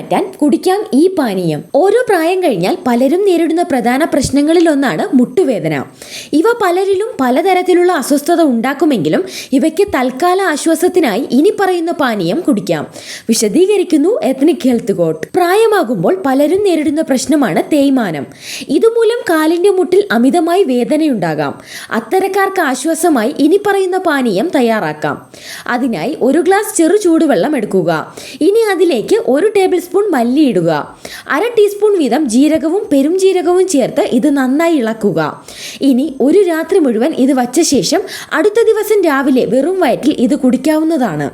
മാറ്റാൻ കുടിക്കാം ഈ പാനീയം. ഓരോ പ്രായം കഴിഞ്ഞാൽ പലരും നേരിടുന്ന പ്രധാന പ്രശ്നങ്ങളിൽ ഒന്നാണ് മുട്ടുവേദന. ഇവ പലരിലും പലതരത്തിലുള്ള അസ്വസ്ഥത ഉണ്ടാക്കുമെങ്കിലും ഇവയ്ക്ക് തൽക്കാല ആശ്വാസത്തിനായി ഇനി പറയുന്ന പാനീയം കുടിക്കാം. വിശദീകരിക്കുന്നു എത്നിക് ഹെൽത്ത് കോട്ട് പ്രായമാകുമ്പോൾ പലരും നേരിടുന്ന പ്രശ്നമാണ് തേയ്മാനം. ഇതുമൂലം കാലിന്റെ മുട്ടിൽ അമിതമായി വേദനയുണ്ടാകാം. അത്തരക്കാർക്ക് ആശ്വാസമായി ഇനി പറയുന്ന പാനീയം തയ്യാറാക്കാം. അതിനായി ഒരു ഗ്ലാസ് ചെറു ചൂടുവെള്ളം എടുക്കുക. ഇനി അതിലേക്ക് ഒരു ടേബിൾ സ്പൂൺ മല്ലി ഇടുക. അര ടീസ്പൂൺ വീതം ജീരകവും പെരും ജീരകവും ചേർത്ത് ഇത് നന്നായി ഇളക്കുക. ഇനി ഒരു രാത്രി മുഴുവൻ ഇത് വച്ച ശേഷം അടുത്ത ദിവസം രാവിലെ വെറും വയറ്റിൽ ഇത് കുടിക്കാവുന്നതാണ്.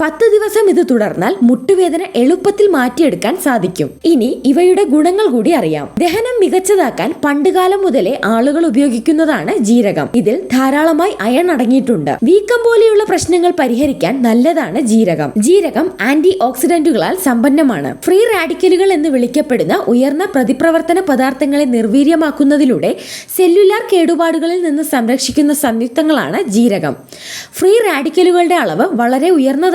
പത്ത് ദിവസം ഇത് തുടർന്നാൽ മുട്ടുവേദന എളുപ്പത്തിൽ മാറ്റിയെടുക്കാൻ സാധിക്കും. ഇനി ഇവയുടെ ഗുണങ്ങൾ കൂടി അറിയാം. ദഹനം മികച്ചതാക്കാൻ പണ്ടുകാലം മുതലേ ആളുകൾ ഉപയോഗിക്കുന്നതാണ് ജീരകം. ഇതിൽ ധാരാളമായി അയൺ അടങ്ങിയിട്ടുണ്ട്. വീക്കം പോലെയുള്ള പ്രശ്നങ്ങൾ പരിഹരിക്കാൻ നല്ലതാണ് ജീരകം. ജീരകം ആന്റി ഓക്സിഡന്റുകളാൽ സമ്പന്നമാണ്. ഫ്രീ റാഡിക്കലുകൾ എന്ന് വിളിക്കപ്പെടുന്ന ഉയർന്ന പ്രതിപ്രവർത്തന പദാർത്ഥങ്ങളെ നിർവീര്യമാക്കുന്നതിലൂടെ സെല്ലുലാർ കേടുപാടുകളിൽ നിന്ന് സംരക്ഷിക്കുന്ന സംയുക്തങ്ങളാണ് ജീരകം. ഫ്രീ റാഡിക്കലുകളുടെ അളവ് വളരെ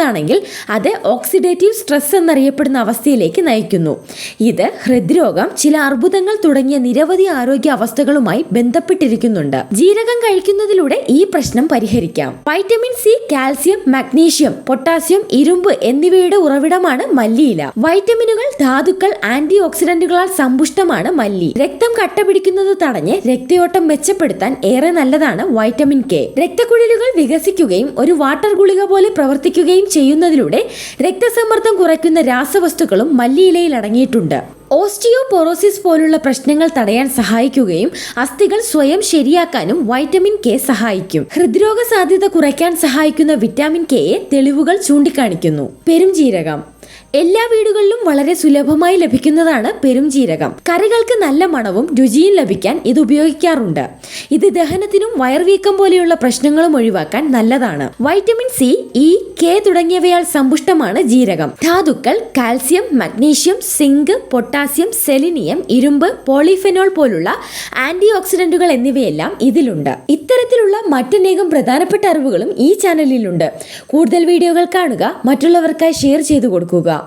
ഉയർന്നതാണെങ്കിൽ അത് ഓക്സിഡേറ്റീവ് സ്ട്രെസ് എന്നറിയപ്പെടുന്ന അവസ്ഥയിലേക്ക് നയിക്കുന്നു. ഇത് ഹൃദ്രോഗം ചില അർബുദങ്ങൾ തുടങ്ങിയ നിരവധി ആരോഗ്യ അവസ്ഥകളുമായി ബന്ധപ്പെട്ടിരിക്കുന്നുണ്ട്. ജീരകം കഴിക്കുന്നതിലൂടെ ഈ പ്രശ്നം പരിഹരിക്കാം. Vitamin C calcium magnesium potassium ഇരുമ്പ് എന്നിവയുടെ ഉറവിടമാണ് മല്ലിയില. വൈറ്റമിനുകൾ ധാതുക്കൾ ആന്റി ഓക്സിഡന്റുകളാൽ സമ്പുഷ്ടമാണ് മല്ലി. രക്തം കട്ട പിടിക്കുന്നത് തടഞ്ഞ് രക്തയോട്ടം മെച്ചപ്പെടുത്താൻ ഏറെ നല്ലതാണ് വൈറ്റമിൻ കെ. രക്തക്കുഴലുകൾ വികസിക്കുകയും ഒരു വാട്ടർ ഗുളിക പോലെ പ്രവർത്തിക്കുകയും ചെയ്യുന്നതിലൂടെ രക്തസമ്മർദ്ദം കുറയ്ക്കുന്ന രാസവസ്തുക്കളും മല്ലിയിലയിൽ അടങ്ങിയിട്ടുണ്ട്. ഓസ്റ്റിയോപൊറോസിസ് പോലുള്ള പ്രശ്നങ്ങൾ തടയാൻ സഹായിക്കുകയും അസ്ഥികൾ സ്വയം ശരിയാക്കാനും വൈറ്റമിൻ കെ സഹായിക്കും. ഹൃദ്രോഗ സാധ്യത കുറയ്ക്കാൻ സഹായിക്കുന്ന വിറ്റാമിൻ കെയെ തെളിവുകൾ ചൂണ്ടിക്കാണിക്കുന്നു. പെരുംജീരകം എല്ലാ വീടുകളിലും വളരെ സുലഭമായി ലഭിക്കുന്നതാണ് പെരുംജീരകം കറികൾക്ക് നല്ല മണവും രുചിയും ലഭിക്കാൻ ഇത് ഉപയോഗിക്കാറുണ്ട്. ഇത് ദഹനത്തിനും വയർവീക്കം പോലെയുള്ള പ്രശ്നങ്ങളും ഒഴിവാക്കാൻ നല്ലതാണ്. വൈറ്റമിൻ സി ഇ കെ തുടങ്ങിയവയാൽ സമ്പുഷ്ടമാണ് ജീരകം. ധാതുക്കൾ calcium magnesium zinc potassium selenium ഇരുമ്പ് പോളിഫെനോൾ പോലുള്ള ആന്റി ഓക്സിഡന്റുകൾ എന്നിവയെല്ലാം ഇതിലുണ്ട്. ഇത്തരത്തിലുള്ള മറ്റനേകം പ്രധാനപ്പെട്ട അറിവുകളും ഈ ചാനലിലുണ്ട്. കൂടുതൽ വീഡിയോകൾ കാണുക മറ്റുള്ളവർക്കായി ഷെയർ ചെയ്തു കൊടുക്കുക.